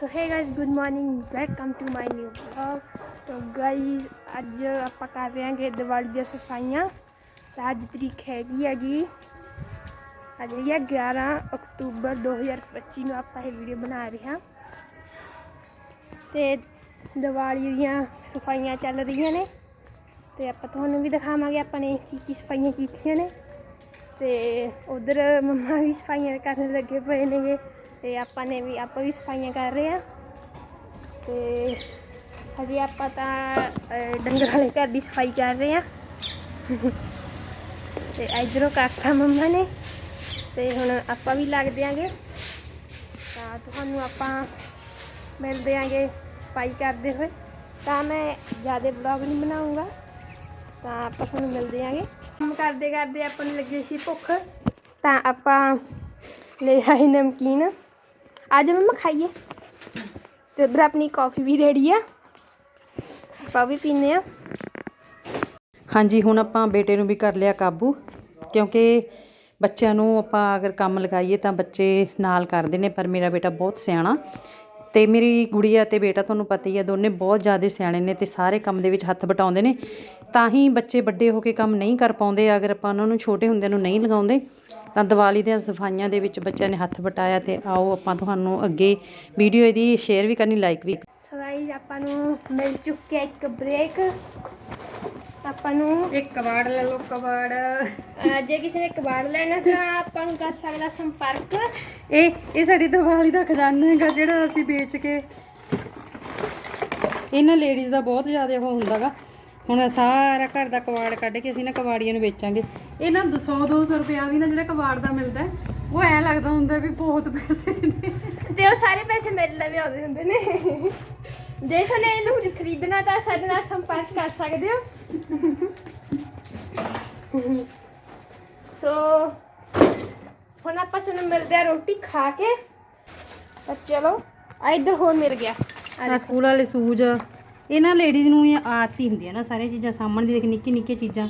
So hey guys good morning welcome to my new vlog ਤੋ guys ਅੱਜ ਆਪਾਂ ਕਰ ਰਹੇ ਹਾਂਗੇ ਦੀਵਾਲੀ ਦੀਆਂ ਸਫਾਈਆਂ। ਤਾਂ ਅੱਜ ਤਰੀਕ ਹੈਗੀ ਹੈਗੀ ਅੱਜ ਹੈਗੀ ਹੈ 11 ਅਕਤੂਬਰ 2025 ਨੂੰ ਆਪਾਂ ਇਹ ਵੀਡੀਓ ਬਣਾ ਰਹੇ ਹਾਂ। ਤੇ ਦੀਵਾਲੀ ਦੀਆਂ ਸਫਾਈਆਂ ਚੱਲ ਰਹੀਆਂ ਨੇ। ਤੇ ਆਪਾਂ ਤੁਹਾਨੂੰ ਵੀ ਦਿਖਾਵਾਂਗੇ ਆਪਾਂ ਨੇ ਕੀ ਕੀ ਸਫਾਈਆਂ ਕੀਤੀਆਂ ਨੇ। ਤੇ ਉਧਰ ਮੰਮਾ ਵੀ ਸਫਾਈਆਂ ਕਰਨ ਲੱਗੇ ਪਏ ਨੇਗੇ। ਤੇ ਆਪਾਂ ਨੇ ਵੀ, ਆਪਾਂ ਵੀ ਸਫਾਈਆਂ ਕਰ ਰਹੇ ਆ ਤੇ ਹਜੇ ਆਪਾਂ ਤਾਂ ਡੰਗਰ ਵਾਲੇ ਘਰ ਦੀ ਸਫ਼ਾਈ ਕਰ ਰਹੇ ਆ ਤੇ ਇਧਰੋਂ ਕਾਕਾ, ਮੰਮਾ ਨੇ। ਤੇ ਹੁਣ ਆਪਾਂ ਵੀ ਲੱਗ ਦਿਆਂਗੇ। ਤਾਂ ਤੁਹਾਨੂੰ ਆਪਾਂ ਮਿਲਦੇ ਆਂਗੇ ਸਫ਼ਾਈ ਕਰਦੇ ਹੋਏ। ਤਾਂ ਮੈਂ ਜ਼ਿਆਦਾ ਵਲੌਗ ਨਹੀਂ ਬਣਾਉਂਗਾ। ਤਾਂ ਆਪਾਂ ਤੁਹਾਨੂੰ ਮਿਲਦੇ ਆਂਗੇ। ਕੰਮ ਕਰਦੇ ਕਰਦੇ ਆਪਾਂ ਨੂੰ ਲੱਗੀ ਸੀ ਭੁੱਖ। ਤਾਂ ਆਪਾਂ ਲੈ ਆਏ ਨਮਕੀਨ। ਅੱਜ ਮੰਮਾ ਖਾਈਏ ਤੇ ਉਧਰ ਆਪਣੀ ਕਾਫੀ ਵੀ ਰੈਡੀ ਆ ਆਪਾਂ ਵੀ ਪੀਨੇ ਆ ਹਾਂਜੀ ਹੁਣ ਆਪਾਂ ਬੇਟੇ ਨੂੰ ਵੀ ਕਰ ਲਿਆ ਕਾਬੂ ਕਿਉਂਕਿ ਬੱਚਿਆਂ ਨੂੰ ਆਪਾਂ ਅਗਰ ਕੰਮ ਲਗਾਈਏ ਤਾਂ ਬੱਚੇ ਨਾਲ ਕਰਦੇ ਨੇ ਪਰ ਮੇਰਾ ਬੇਟਾ ਬਹੁਤ ਸਿਆਣਾ ਤੇ ਮੇਰੀ ਗੁੜੀਆ ਤੇ ਬੇਟਾ ਤੁਹਾਨੂੰ ਪਤਾ ਹੀ ਹੈ ਦੋਨੇ ਬਹੁਤ ਜ਼ਿਆਦਾ ਸਿਆਣੇ ਨੇ ਤੇ ਸਾਰੇ ਕੰਮ ਦੇ ਵਿੱਚ ਹੱਥ ਬਟਾਉਂਦੇ ਨੇ ਤਾਂ ਹੀ ਬੱਚੇ ਵੱਡੇ ਹੋ ਕੇ ਕੰਮ ਨਹੀਂ ਕਰ ਪਾਉਂਦੇ ਅਗਰ ਆਪਾਂ ਉਹਨਾਂ ਨੂੰ ਛੋਟੇ ਹੁੰਦਿਆਂ ਨੂੰ ਨਹੀਂ ਲਗਾਉਂਦੇ ਤਾਂ ਦੀਵਾਲੀ ਦੀਆਂ ਸਫਾਈਆਂ ਦੇ ਵਿੱਚ ਬੱਚਿਆਂ ਨੇ ਹੱਥ ਬਟਾਇਆ ਤੇ ਆਓ ਆਪਾਂ ਤੁਹਾਨੂੰ ਅੱਗੇ ਵੀਡੀਓ ਇਹਦੀ ਸ਼ੇਅਰ ਵੀ ਕਰਨੀ ਲਾਈਕ ਵੀ ਸੋ ਗਾਈਸ ਆਪਾਂ ਨੂੰ ਮਿਲ ਚੁੱਕਿਆ ਇੱਕ ਬ੍ਰੇਕ ਆਪਾਂ ਨੂੰ ਇੱਕ ਕਬਾੜ ਲੈ ਲਓ ਕਬਾੜ। ਜੇ ਕਿਸੇ ਨੇ ਕਬਾੜ ਲੈਣਾ ਤਾਂ ਆਪਾਂ ਨੂੰ ਕਰ ਸਕਦਾ ਸੰਪਰਕ। ਇਹ ਇਹ ਸਾਡੀ ਦੀਵਾਲੀ ਦਾ ਖਜ਼ਾਨਾ ਹੈਗਾ ਜਿਹੜਾ ਅਸੀਂ ਵੇਚ ਕੇ ਇਹਨਾਂ ਲੇਡੀਜ਼ ਦਾ ਬਹੁਤ ਜ਼ਿਆਦਾ ਉਹ ਹੁੰਦਾਗਾ। ਹੁਣ ਸਾਰਾ ਘਰ ਦਾ ਕਬਾੜ ਕੱਢ ਕੇ ਅਸੀਂ ਨਾ ਕਬਾੜੀਆਂ ਨੂੰ ਵੇਚਾਂਗੇ। ਇਹ ਨਾ 100 200 ਰੁਪਿਆ ਵੀ ਨਾ ਜਿਹੜਾ ਕਬਾੜ ਦਾ ਮਿਲਦਾ ਉਹ ਐ ਲੱਗਦਾ ਹੁੰਦਾ ਵੀ ਬਹੁਤ ਪੈਸੇ ਨੇ। ਤੇ ਉਹ ਸਾਰੇ ਪੈਸੇ ਮੇਰੇ ਲਈ ਵੀ ਆਉਂਦੇ ਹੁੰਦੇ ਨੇ। ਜੇ ਸੁਨੇ ਇਹਨੂੰ ਖਰੀਦਣਾ ਤਾਂ ਸਾਡੇ ਨਾਲ ਸੰਪਰਕ ਕਰ ਸਕਦੇ ਹੋ। ਸੋ ਹੁਣ ਆਪਾਂ ਸਾਨੂੰ ਮਿਲਦੇ ਆ ਰੋਟੀ ਖਾ ਕੇ। ਤਾਂ ਚਲੋ ਆ ਇੱਧਰ ਹੋਰ ਮਿਲ ਗਿਆ। ਆ ਸਕੂਲ ਵਾਲੇ ਸੂਜ ਇਹ ਨਾ ਲੇਡੀਜ਼ ਨੂੰ ਇਹ ਆਦਤ ਹੁੰਦੀ ਹੈ ਨਾ, ਸਾਰੀਆਂ ਚੀਜ਼ਾਂ ਸਾਹਮਣੇ ਦੀ, ਦੇਖ ਨਿੱਕੀ ਨਿੱਕੀ ਚੀਜ਼ਾਂ।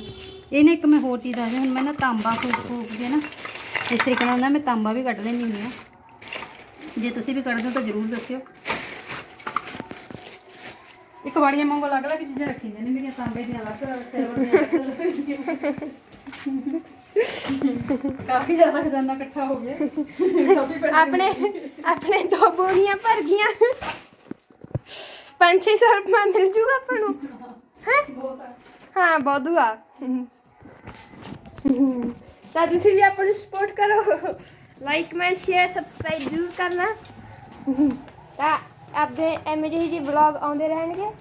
ਇਹ ਨਾ ਇੱਕ ਮੈਂ ਹੋਰ ਚੀਜ਼ ਦੱਸਦੀ ਹੁਣ ਮੈਂ ਨਾ ਤਾਂਬਾ ਫੂਕ ਫੂਕ ਕੇ ਨਾ, ਇਸ ਤਰੀਕੇ ਨਾਲ ਨਾ ਮੈਂ ਤਾਂਬਾ ਵੀ ਕੱਢ ਲੈਂਦੀ ਹੁੰਦੀ ਹਾਂ। ਜੇ ਤੁਸੀਂ ਵੀ ਕੱਢਦੇ ਹੋ ਤਾਂ ਜ਼ਰੂਰ ਦੱਸਿਓ। ਇੱਕ ਵਾੜੀਆਂ ਵਾਂਗੂ ਅਲੱਗ-ਅਲੱਗ ਚੀਜ਼ਾਂ ਰੱਖੀ ਦੀਆਂ ਨੇ, ਮੇਰੀਆਂ ਤਾਂਬੇ ਦੀਆਂ ਅਲੱਗ, ਕਾਫੀ ਜ਼ਿਆਦਾ ਖਜ਼ਾਨਾ ਇਕੱਠਾ ਹੋ ਗਿਆ। ਆਪਣੇ ਆਪਣੇ ਦੋ ਬੋਰੀਆਂ ਭਰ ਗਈਆਂ। 5-600 ਰੁਪਏ ਮਿਲ ਜੂਗਾ ਆਪਾਂ ਨੂੰ। ਹੈ? ਹਾਂ, ਬਹੁਤ ਆ। ਤਾਂ ਤੁਸੀਂ ਵੀ ਆਪਾਂ ਨੂੰ ਸਪੋਰਟ ਕਰੋ। ਲਾਈਕ ਕਮੈਂਟ ਸ਼ੇਅਰ ਸਬਸਕ੍ਰਾਈਬ ਜ਼ਰੂਰ ਕਰਨਾ। ਤਾਂ ਆਪਦੇ ਐਵੇਂ ਜਿਹੇ ਜਿਹੇ ਵਲੌਗ ਆਉਂਦੇ ਰਹਿਣਗੇ।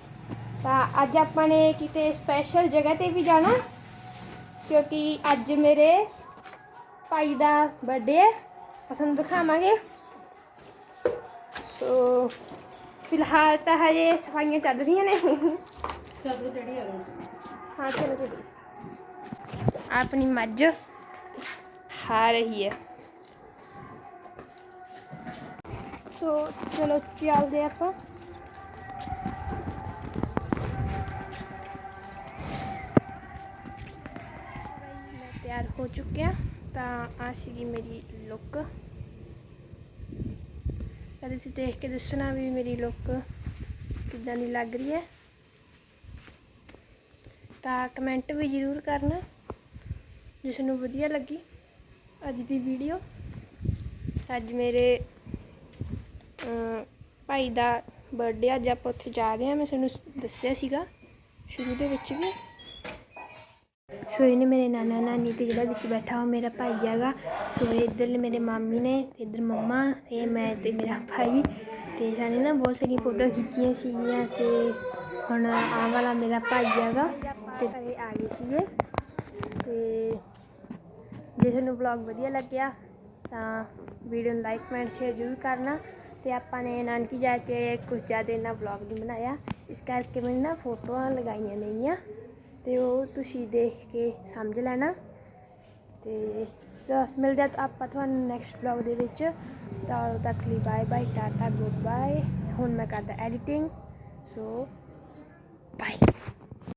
ਤਾਂ ਅੱਜ ਆਪਾਂ ਨੇ ਕਿਤੇ ਸਪੈਸ਼ਲ ਜਗ੍ਹਾ ਤੇ ਵੀ ਜਾਣਾ। ਕਿਉਂਕਿ ਅੱਜ ਮੇਰੇ ਭਾਈ ਦਾ ਬਰਥਡੇ ਹੈ। ਆਪਾਂ ਤੁਹਾਨੂੰ ਦਿਖਾਵਾਂਗੇ। ਸੋ ਫਿਲਹਾਲ ਤਾਂ ਹਜੇ ਸਫਾਈਆਂ ਚੱਲ ਰਹੀਆਂ ਨੇ। ਚਲੋ ਜਿਹੜੀ ਆ ਹਾਂ ਚਲੋ ਚਲੋ। ਆਪਣੀ ਮੱਝ ਖਾ ਰਹੀ ਹੈ। ਸੋ ਚਲੋ ਚੱਲਦੇ ਆਪਾਂ। ਤਿਆਰ ਹੋ ਚੁੱਕਿਆ ਤਾਂ ਆ ਸੀਗੀ ਮੇਰੀ ਲੁੱਕ ਤਾਂ ਤੁਸੀਂ ਦੇਖ ਕੇ ਦੱਸਣਾ ਵੀ ਮੇਰੀ ਲੁੱਕ ਕਿੱਦਾਂ ਦੀ ਲੱਗ ਰਹੀ ਹੈ। ਤਾਂ ਕਮੈਂਟ ਵੀ ਜ਼ਰੂਰ ਕਰਨਾ ਜਿਸ ਨੂੰ ਵਧੀਆ ਲੱਗੀ ਅੱਜ ਦੀ ਵੀਡੀਓ ਅੱਜ ਮੇਰੇ ਭਾਈ ਦਾ ਬਰਥਡੇ ਅੱਜ ਆਪਾਂ ਉੱਥੇ ਜਾ ਰਹੇ ਹਾਂ। ਮੈਂ ਤੁਹਾਨੂੰ ਦੱਸਿਆ ਸੀਗਾ, ਸ਼ੁਰੂ ਦੇ ਵਿੱਚ ਵੀ। ਸੋ ਇਹਨੇ ਮੇਰੇ ਨਾਨਾ ਨਾਨੀ ਅਤੇ ਜਿਹੜਾ ਵਿੱਚ ਬੈਠਾ ਉਹ ਮੇਰਾ ਭਾਈ ਹੈਗਾ। ਸੋ ਇੱਧਰਲੇ ਮੇਰੇ ਮਾਮੀ ਨੇ ਅਤੇ ਇੱਧਰ ਮੰਮਾ ਅਤੇ ਮੈਂ ਅਤੇ ਮੇਰਾ ਭਾਈ। ਅਤੇ ਸਾਨੇ ਨਾ ਬਹੁਤ ਸਾਰੀਆਂ ਫੋਟੋਆਂ ਖਿੱਚੀਆਂ ਸੀਗੀਆਂ ਅਤੇ ਹੁਣ ਆਹ ਵਾਲਾ ਮੇਰਾ ਭਾਈ ਹੈਗਾ ਅਤੇ ਘਰੇ ਆ ਗਏ ਸੀਗੇ। ਅਤੇ ਜੇ ਤੁਹਾਨੂੰ ਵਲੌਗ ਵਧੀਆ ਲੱਗਿਆ ਤਾਂ ਵੀਡੀਓ ਨੂੰ ਲਾਈਕ ਕਮੈਂਟ ਸ਼ੇਅਰ ਜ਼ਰੂਰ ਕਰਨਾ ਤੇ ਆਪਾਂ ਨੇ ਨਾਨਕੀ ਜਾ ਕੇ ਕੁਝ ਜ਼ਿਆਦਾ ਇਹਨਾਂ ਵਲੌਗ ਨਹੀਂ ਬਣਾਇਆ। ਇਸ ਕਰਕੇ ਮੈਂ ਨਾ ਫੋਟੋਆਂ ਲਗਾਈਆਂ ਨੇਗੀਆਂ। ਤੇ ਉਹ ਤੁਸੀਂ ਦੇਖ ਕੇ ਸਮਝ ਲੈਣਾ। ਤੇ ਜਸ ਮਿਲਦੇ ਹਾਂ ਆਪਾਂ ਤੁਹਾਨੂੰ ਨੈਕਸਟ ਵਲੌਗ ਦੇ ਵਿੱਚ, ਤਾਂ ਉਦੋਂ ਤੱਕ ਲਈ bye bye tata goodbye ਹੁਣ ਮੈਂ ਕਰਦਾ ਐਡੀਟਿੰਗ ਸੋ